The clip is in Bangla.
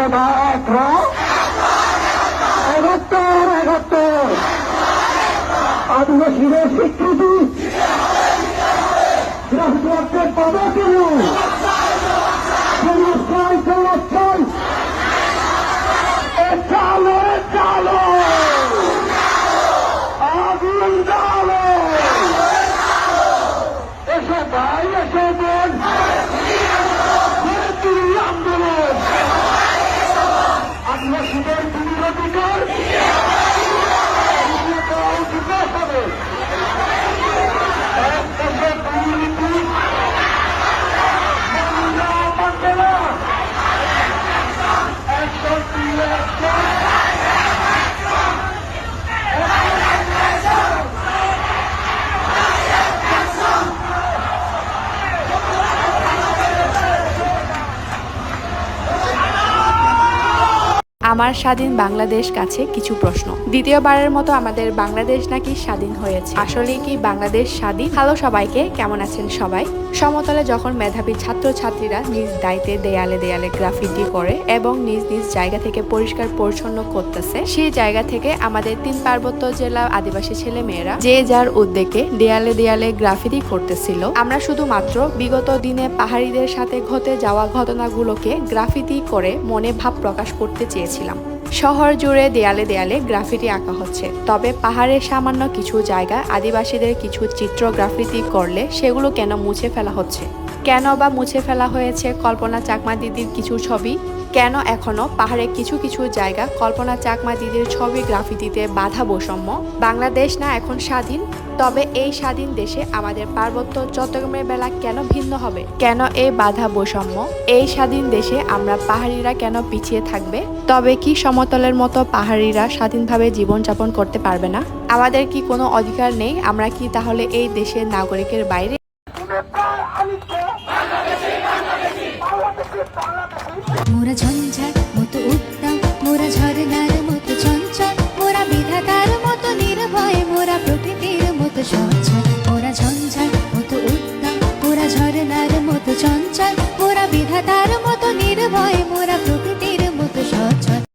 সভা একর একাত্তর একাত্তর। আদিবাসীদের স্বীকৃতি। রাষ্ট্রপক্ষের পদক্ষেপ সমস্যায় সমস্যায় আমার স্বাধীন বাংলাদেশ কাছে কিছু প্রশ্ন। দ্বিতীয়বারের মতো আমাদের বাংলাদেশ নাকি স্বাধীন হয়েছে? আসলে কি বাংলাদেশ স্বাধীন? হ্যালো সবাইকে, কেমন আছেন সবাই? সমতলে যখন মেধাবী ছাত্রছাত্রীরা নিজ দায়িত্বে দেয়ালে দেয়ালে গ্রাফিটি করে এবং নিজ নিজ জায়গা থেকে পরিষ্কার পরিচ্ছন্ন করতেছে, সেই জায়গা থেকে আমাদের তিন পার্বত্য জেলা আদিবাসী ছেলে মেয়েরা যে যার উদ্যোগে দেয়ালে দেয়ালে গ্রাফিটি করতেছিল, আমরা শুধুমাত্র বিগত দিনে পাহাড়িদের সাথে ঘটে যাওয়া ঘটনাগুলোকে গ্রাফিতি করে মনে ভাব প্রকাশ করতে চেয়েছিলাম শহর জুড়ে দেয়ালে দেয়ালে গ্রাফিটি আঁকা হচ্ছে। তবে পাহাড়ের সামান্য কিছু জায়গা আদিবাসীদের কিছু চিত্র গ্রাফিটি করলে সেগুলো কেন মুছে ফেলা হচ্ছে? কেন বা মুছে ফেলা হয়েছে কল্পনা চাকমা দিদির কিছু ছবি? কেন এখনও পাহাড়ে কিছু কিছু জায়গা কল্পনা চাকমা দিদির ছবি গ্রাফিতিতে বাধা বৈষম্য? বাংলাদেশ না এখন স্বাধীন? তবে এই স্বাধীন দেশে আমাদের পার্বত্য চট্টগ্রামের বেলা কেন ভিন্ন হবে? কেন এই বাধা বৈষম্য? এই স্বাধীন দেশে আমরা পাহাড়িরা কেন পিছিয়ে থাকবে? তবে কি সমতলের মতো পাহাড়িরা স্বাধীনভাবে জীবনযাপন করতে পারবে না? আমাদের কি কোনো অধিকার নেই? আমরা কি তাহলে এই দেশের নাগরিকের বাইরে? মোরা ঝঞ্ঝার মতো উত্তম, মোরা ঝরনার মতো চঞ্চল, মোরা বিধাতার মতো নির্ভয়, মোরা প্রকৃতির মতো সঞ্চল মোরা ঝঞ্ঝার মতো উত্তম, মোরা ঝরনার মতো চঞ্চল, মোরা বিধাতার মতো নির্ভয়, মোরা